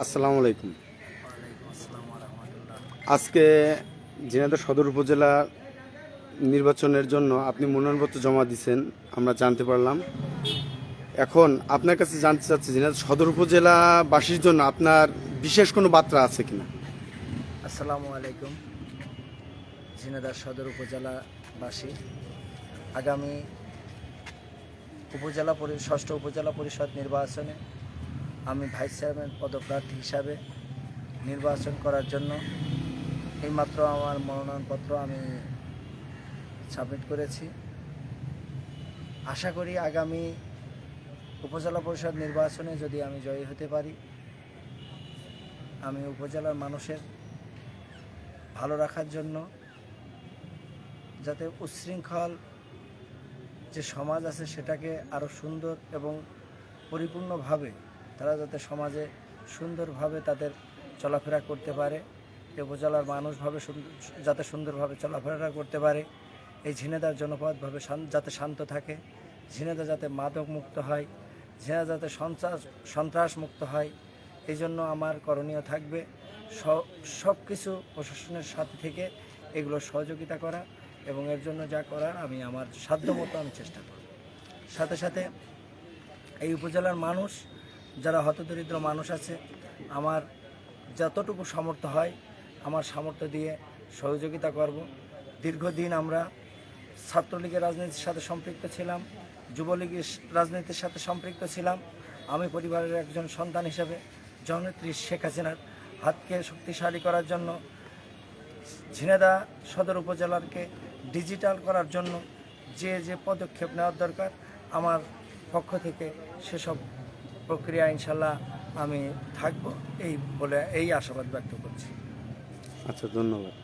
আসসালামু আলাইকুম। আজকে ঝিনাইদহ সদর উপজেলা নির্বাচনের জন্য আপনি মনোনয়নপত্র জমা দিয়েছেন আমরা জানতে পারলাম। এখন আপনার কাছে জানতে চাচ্ছি, ঝিনাইদহ সদর উপজেলাবাসীর জন্য আপনার বিশেষ কোনো বার্তা আছে কিনা? আসসালামু আলাইকুম, ঝিনাইদহ সদর উপজেলাবাসী। আগামী উপজেলা ষষ্ঠ উপজেলা পরিষদ নির্বাচনে আমি ভাইস চেয়ারম্যান পদপ্রার্থী হিসাবে নির্বাচন করার জন্য এইমাত্র আমার মনোনয়নপত্র আমি সাবমিট করেছি। আশা করি আগামী উপজেলা পরিষদ নির্বাচনে যদি আমি জয়ী হতে পারি, আমি উপজেলার মানুষের ভালো রাখার জন্য যাতে উচ্ছৃঙ্খল যে সমাজ আছে সেটাকে আরও সুন্দর এবং পরিপূর্ণভাবে তারা যাতে সমাজে সুন্দরভাবে তাদের চলাফেরা করতে পারে উপজেলার মানুষভাবে যাতে সুন্দরভাবে চলাফেরা করতে পারে, এই ঝিনেদার জনপদভাবে যাতে শান্ত থাকে ঝিনেদা যাতে মাদক মুক্ত হয় ঝিনেদা যাতে সন্ত্রাস সন্ত্রাস মুক্ত হয়, এই জন্য আমার করণীয় থাকবে সব কিছু প্রশাসনের সাথে থেকে এগুলো সহযোগিতা করা এবং এর জন্য যা করার আমি আমার সাধ্যমতো আমি চেষ্টা করব। সাথে সাথে এই উপজেলার মানুষ যারা হতদরিদ্র মানুষ আছে, আমার যতটুকু সামর্থ্য হয়, আমার সামর্থ্য দিয়ে সহযোগিতা করব। দীর্ঘদিন আমরা ছাত্রলীগের রাজনীতির সাথে সম্পৃক্ত ছিলাম, যুবলীগের রাজনীতির সাথে সম্পৃক্ত ছিলাম। আমি পরিবারের একজন সন্তান হিসেবে জননেত্রী শেখ হাসিনার হাতকে শক্তিশালী করার জন্য ঝিনেদা সদর উপজেলাকে ডিজিটাল করার জন্য যে যে পদক্ষেপ নেওয়ার দরকার, আমার পক্ষ থেকে সেসব প্রক্রিয়া ইনশাল্লাহ আমি থাকব। এই বলে এই আশাবাদ ব্যক্ত করছি। আচ্ছা ধন্যবাদ।